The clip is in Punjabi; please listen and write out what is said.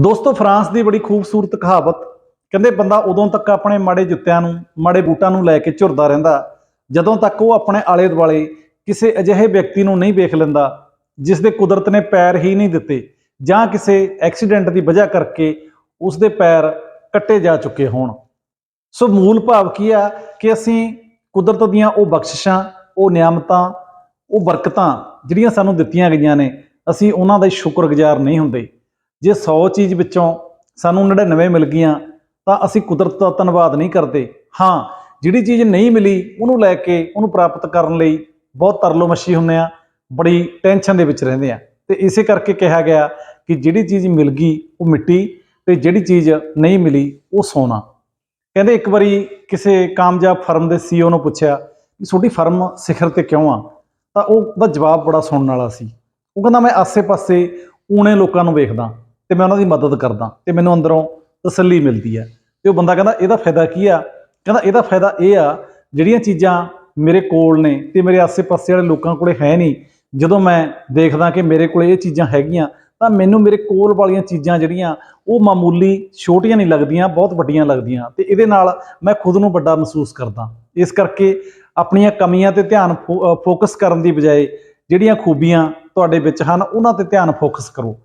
ਦੋਸਤੋ, ਫਰਾਂਸ ਦੀ ਬੜੀ ਖੂਬਸੂਰਤ ਕਹਾਵਤ, ਕਹਿੰਦੇ ਬੰਦਾ ਉਦੋਂ ਤੱਕ ਆਪਣੇ ਮਾੜੇ ਜੁੱਤਿਆਂ ਨੂੰ, ਮਾੜੇ ਬੂਟਾਂ ਨੂੰ ਲੈ ਕੇ ਝੁਰਦਾ ਰਹਿੰਦਾ, ਜਦੋਂ ਤੱਕ ਉਹ ਆਪਣੇ ਆਲੇ ਦੁਆਲੇ ਕਿਸੇ ਅਜਿਹੇ ਵਿਅਕਤੀ ਨੂੰ ਨਹੀਂ ਵੇਖ ਲੈਂਦਾ ਜਿਸ ਦੇ ਕੁਦਰਤ ਨੇ ਪੈਰ ਹੀ ਨਹੀਂ ਦਿੱਤੇ, ਜਾਂ ਕਿਸੇ ਐਕਸੀਡੈਂਟ ਦੀ ਵਜ੍ਹਾ ਕਰਕੇ ਉਸ ਦੇ ਪੈਰ ਕੱਟੇ ਜਾ ਚੁੱਕੇ ਹੋਣ। ਸੋ ਮੂਲ ਭਾਵ ਕੀ ਆ? ਕਿ ਅਸੀਂ ਕੁਦਰਤ ਦੀਆਂ ਉਹ ਬਖਸ਼ਿਸ਼ਾਂ, ਉਹ ਨਿਆਮਤਾਂ, ਉਹ ਬਰਕਤਾਂ ਜਿਹੜੀਆਂ ਸਾਨੂੰ ਦਿੱਤੀਆਂ ਗਈਆਂ ਨੇ, ਅਸੀਂ ਉਹਨਾਂ ਦਾ ਸ਼ੁਕਰਗੁਜ਼ਾਰ ਨਹੀਂ ਹੁੰਦੇ। ਜੇ 100 ਚੀਜ਼ ਵਿੱਚੋਂ ਸਾਨੂੰ 99 ਮਿਲ ਗਈਆਂ, ਤਾਂ ਅਸੀਂ ਕੁਦਰਤ ਦਾ ਧੰਨਵਾਦ ਨਹੀਂ ਕਰਦੇ। ਹਾਂ, ਜਿਹੜੀ ਚੀਜ਼ ਨਹੀਂ ਮਿਲੀ, ਉਹਨੂੰ ਲੈ ਕੇ ਉਹਨੂੰ ਪ੍ਰਾਪਤ ਕਰਨ ਲਈ ਬਹੁਤ ਤਰਲੋ ਮੱਛੀ ਹੁੰਨੇ ਆ, ਬੜੀ ਟੈਨਸ਼ਨ ਦੇ ਵਿੱਚ ਰਹਿੰਦੇ ਆ। ਤੇ ਇਸੇ ਕਰਕੇ ਕਿਹਾ ਗਿਆ ਕਿ ਜਿਹੜੀ ਚੀਜ਼ ਮਿਲ ਗਈ, ਉਹ ਮਿੱਟੀ, ਤੇ ਜਿਹੜੀ ਚੀਜ਼ ਨਹੀਂ ਮਿਲੀ, ਉਹ ਸੋਨਾ। ਕਹਿੰਦੇ ਇੱਕ ਵਾਰੀ ਕਿਸੇ ਕਾਮਯਾਬ ਫਰਮ ਦੇ ਸੀਈਓ ਨੂੰ ਪੁੱਛਿਆ ਕਿ ਤੁਹਾਡੀ ਫਰਮ ਸਿਖਰ ਤੇ ਕਿਉਂ ਆ? ਤਾਂ ਉਹ ਦਾ ਜਵਾਬ ਬੜਾ ਸੁਣਨ ਵਾਲਾ ਸੀ। ਉਹ ਕਹਿੰਦਾ, ਮੈਂ ਆਸੇ-ਪਾਸੇ ਊਣੇ ਲੋਕਾਂ ਨੂੰ ਵੇਖਦਾ। ਤੇ ਮੈਂ ਉਹਨਾਂ ਦੀ ਮਦਦ ਕਰਦਾ ਤੇ ਮੈਨੂੰ ਅੰਦਰੋਂ ਤਸੱਲੀ ਮਿਲਦੀ ਹੈ। ਤੇ ਉਹ ਬੰਦਾ ਕਹਿੰਦਾ, ਇਹਦਾ ਫਾਇਦਾ ਕੀ ਆ? ਕਹਿੰਦਾ, ਇਹਦਾ ਫਾਇਦਾ ਇਹ ਆ, ਜਿਹੜੀਆਂ ਚੀਜ਼ਾਂ ਮੇਰੇ ਕੋਲ ਨੇ ਤੇ ਮੇਰੇ ਆਸੇ-ਪਾਸੇ ਵਾਲੇ ਲੋਕਾਂ ਕੋਲੇ ਹੈ ਨਹੀਂ, ਜਦੋਂ ਮੈਂ ਦੇਖਦਾ ਕਿ ਮੇਰੇ ਕੋਲ ਇਹ ਚੀਜ਼ਾਂ ਹੈਗੀਆਂ, ਤਾਂ ਮੈਨੂੰ ਮੇਰੇ ਕੋਲ ਵਾਲੀਆਂ ਚੀਜ਼ਾਂ ਜਿਹੜੀਆਂ, ਉਹ ਮਾਮੂਲੀ ਛੋਟੀਆਂ ਨਹੀਂ ਲੱਗਦੀਆਂ, ਬਹੁਤ ਵੱਡੀਆਂ ਲੱਗਦੀਆਂ ਤੇ ਇਹਦੇ ਨਾਲ ਮੈਂ ਖੁਦ ਨੂੰ ਵੱਡਾ ਮਹਿਸੂਸ ਕਰਦਾ। ਇਸ ਕਰਕੇ ਆਪਣੀਆਂ ਕਮੀਆਂ ਤੇ ਧਿਆਨ ਫੋ- ਫੋਕਸ ਕਰਨ ਦੀ ਬਜਾਏ ਜਿਹੜੀਆਂ ਖੂਬੀਆਂ ਤੁਹਾਡੇ ਵਿੱਚ ਹਨ, ਉਹਨਾਂ ਤੇ ਧਿਆਨ ਫੋਕਸ ਕਰੋ।